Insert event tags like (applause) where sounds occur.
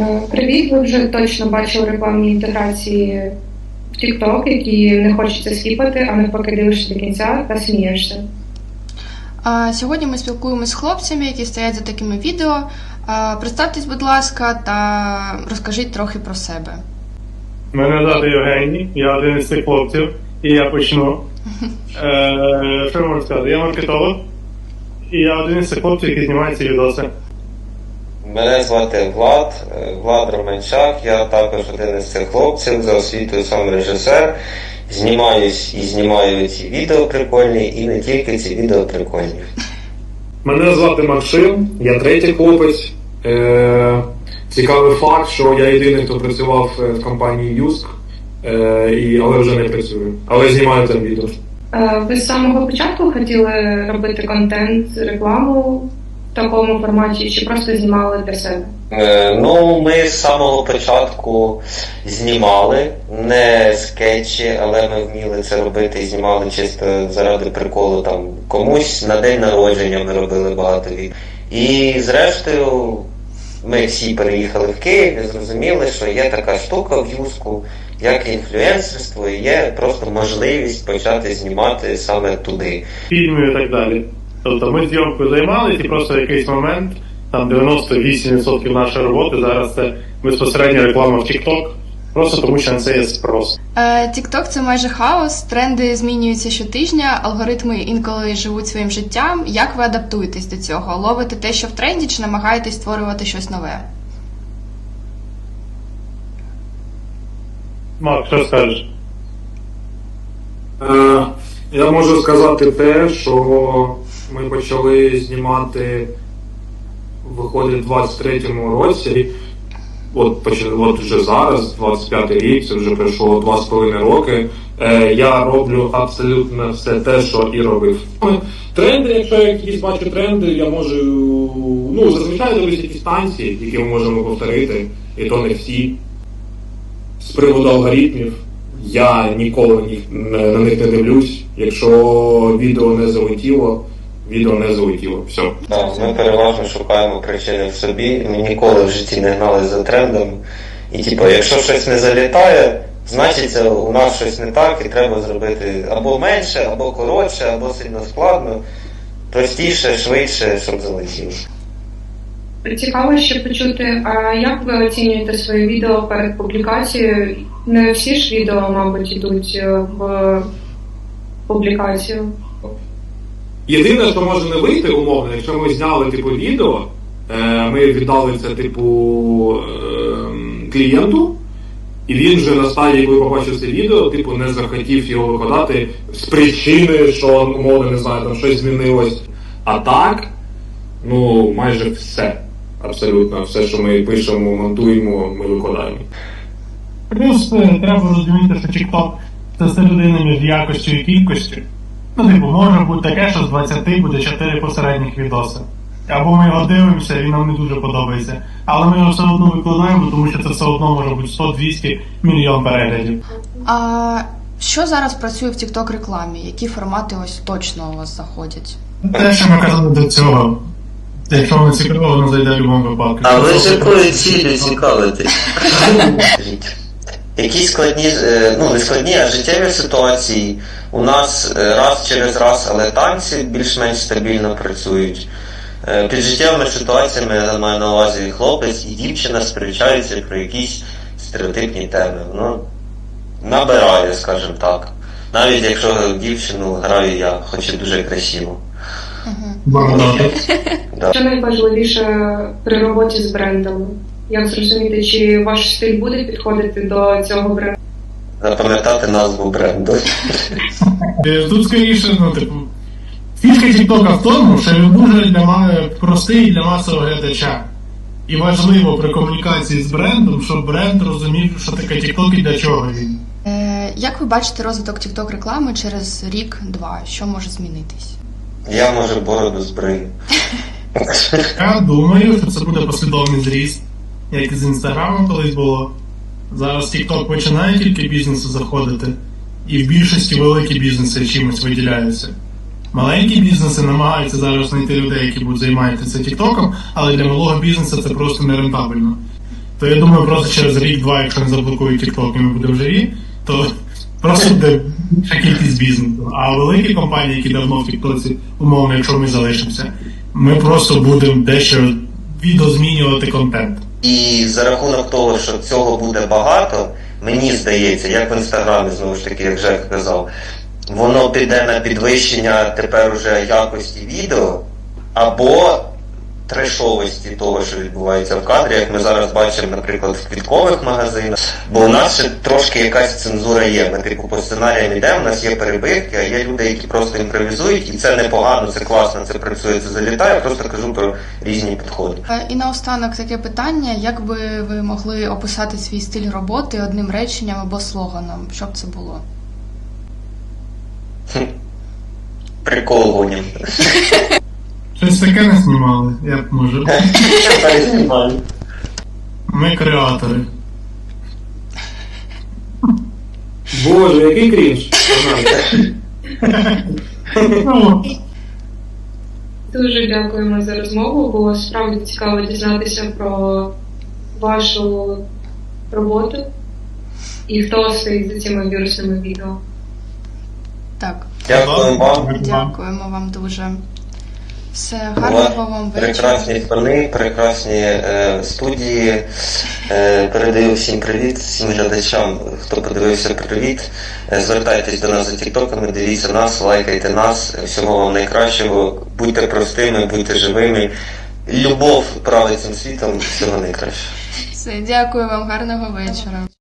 Е, Привіт, ви вже точно бачили рекламні інтеграції в TikTok, які не хочеться скіпати, а навпаки дивишся до кінця та смієшся. Сьогодні ми спілкуємося з хлопцями, які стоять за такими відео. Представтесь, будь ласка, та розкажіть трохи про себе. Мене звати Євгеній, я один із цих хлопців, і я почну. (laughs) Е, що я можу сказати? Я маркетолог, і я один із цих хлопців, який знімає ці відоси. Мене звати Влад, е, Влад Романчак, я також один із цих хлопців, за освітою сам режисер. Знімаюсь і знімаю ці відео прикольні, і не тільки ці відео прикольні. Мене звати Максим, я третій хлопець. Е, цікавий факт, що я єдиний, хто працював е, в компанії Юск, е, і, але вже не працюю. Але знімаю там відео. Ви з самого початку хотіли робити контент, рекламу такому форматі, чи просто знімали для себе? Е, Ну, ми з самого початку знімали не скетчі, але ми вміли це робити і знімали чисто заради приколу там комусь на день народження ми робили багато відео. І зрештою ми всі переїхали в Київ і зрозуміли, що є така штука в Юску, як інфлюенсерство, і є просто можливість почати знімати саме туди. фільмів і так далі. Тобто ми зйомкою займалися і просто в якийсь момент, там 98% нашої роботи зараз це безпосередня реклама в TikTok, просто тому що на це є спрос. Е, TikTok – це майже хаос, тренди змінюються щотижня, алгоритми інколи живуть своїм життям. Як ви адаптуєтесь до цього? Ловите те, що в тренді, чи намагаєтесь створювати щось нове? Марк, що скажеш? Е, я можу сказати те, що ми почали знімати, виходить, в 23-му році. От, почали, от вже зараз, 25-й рік, це вже пройшло 2,5 роки. Е, я роблю абсолютно все те, що і робив. Тренди, якщо я якісь бачу тренди, я можу. Ну, зазвичай дивлюсь якісь танці, які ми можемо повторити, і то не всі. З приводу алгоритмів, я ніколи на них не дивлюсь. Якщо відео не залетіло, відео не залетіло. Все. Так, ми переважно шукаємо причини в собі. Ми ніколи в житті не гнали за трендом. І типу, якщо щось не залітає, значить це у нас щось не так, і треба зробити або менше, або коротше, або сильно складно, простіше, швидше, щоб залетіло. Цікаво ще почути, а як ви оцінюєте своє відео перед публікацією? Не всі ж відео, мабуть, йдуть е, в публікацію. Єдине, що може не вийти, умовно, якщо ми зняли типу відео, е, ми віддали це типу е, клієнту, і він вже на стадії, коли побачив це відео, типу не захотів його викладати з причини, що умовно не знаю, там щось змінилось. А так, ну майже все. Абсолютно все, що ми пишемо, монтуємо, ми викладаємо. Плюс е, треба розуміти, що TikTok це середина між якостю і кількістю. Ну, типу, може бути таке, що з 20 буде 4 посередніх відоси. Або ми його дивимося, і нам не дуже подобається. Але ми його все одно викладаємо, тому що це все одно може бути 100-200 мільйон переглядів. А що зараз працює в TikTok рекламі? Які формати ось точно у вас заходять? Те, що ми казали до цього. Якщо воно цікаво, воно зайде в будь-якому випадку. А ви Якщо з якою цілею цікавитесь? (laughs) Які складні, е, ну не складні, а життєві ситуації у нас е, раз через раз, але танці більш-менш стабільно працюють. Е, Під життєвими ситуаціями я маю на увазі хлопець і дівчина сперечаються про якісь стереотипні теми. Ну, набирає, скажімо так. Навіть якщо дівчину граю я, хоч і дуже красиво. (laughs) Що найважливіше при роботі з брендами? Як зрозуміти, чи ваш стиль буде підходити до цього бренду? Запам'ятати назву бренду. Е, Тут скоріше, ну, типу, фішка TikTok в тому, що він дуже для ма- простий для масового глядача. І важливо при комунікації з брендом, щоб бренд розумів, що таке TikTok і для чого він. Е, Як ви бачите розвиток TikTok реклами через рік-два? Що може змінитись? Я може бороду збрию. Я думаю, що це буде послідовний зріст, як і з інстаграмом колись було. Зараз TikTok починає тільки бізнесу заходити, і в більшості великі бізнеси чимось виділяються. Маленькі бізнеси намагаються зараз знайти людей, які будуть займатися TikTok, але для малого бізнесу це просто нерентабельно. то я думаю, просто через рік-два, якщо не заблокують TikTok і ми будемо живі, то просто буде більша кількість бізнесу. А великі компанії, які давно в TikTok, умовно, якщо ми залишимося, ми просто будемо дещо відозмінювати контент. І за рахунок того, що цього буде багато, мені здається, як в інстаграмі, знову ж таки, як Жек казав, воно піде на підвищення тепер уже якості відео або трешовості того, що відбувається в кадрі, як ми зараз бачимо, наприклад, в квіткових магазинах. Бо у нас ще трошки якась цензура є. Ми типу по сценаріям йдемо, у нас є перебивки, а є люди, які просто імпровізують, і це непогано, це класно, це працює, це залітає. Я просто кажу про різні підходи. Е, І наостанок таке питання: як би ви могли описати свій стиль роботи одним реченням або слоганом? Що б це було? Прикол гонім. (laughs) Щось таке не знімали, я б може. Ми креатори. Боже, який крінж. Ну, Дуже дякуємо за розмову. Було справді цікаво дізнатися про вашу роботу і хто стоїть за цими вірусними відео. Так, Дякую вам. дякуємо вам дуже. Все, гарного вам вечора. Прекрасні фони, прекрасні е, студії. Е, передаю всім привіт, всім глядачам, хто подивився привіт. Е, звертайтесь до нас за тіктоками, дивіться нас, лайкайте нас. Всього вам найкращого. Будьте простими, будьте живими. Любов править цим світом, всього найкращого. Все, дякую вам, гарного вечора.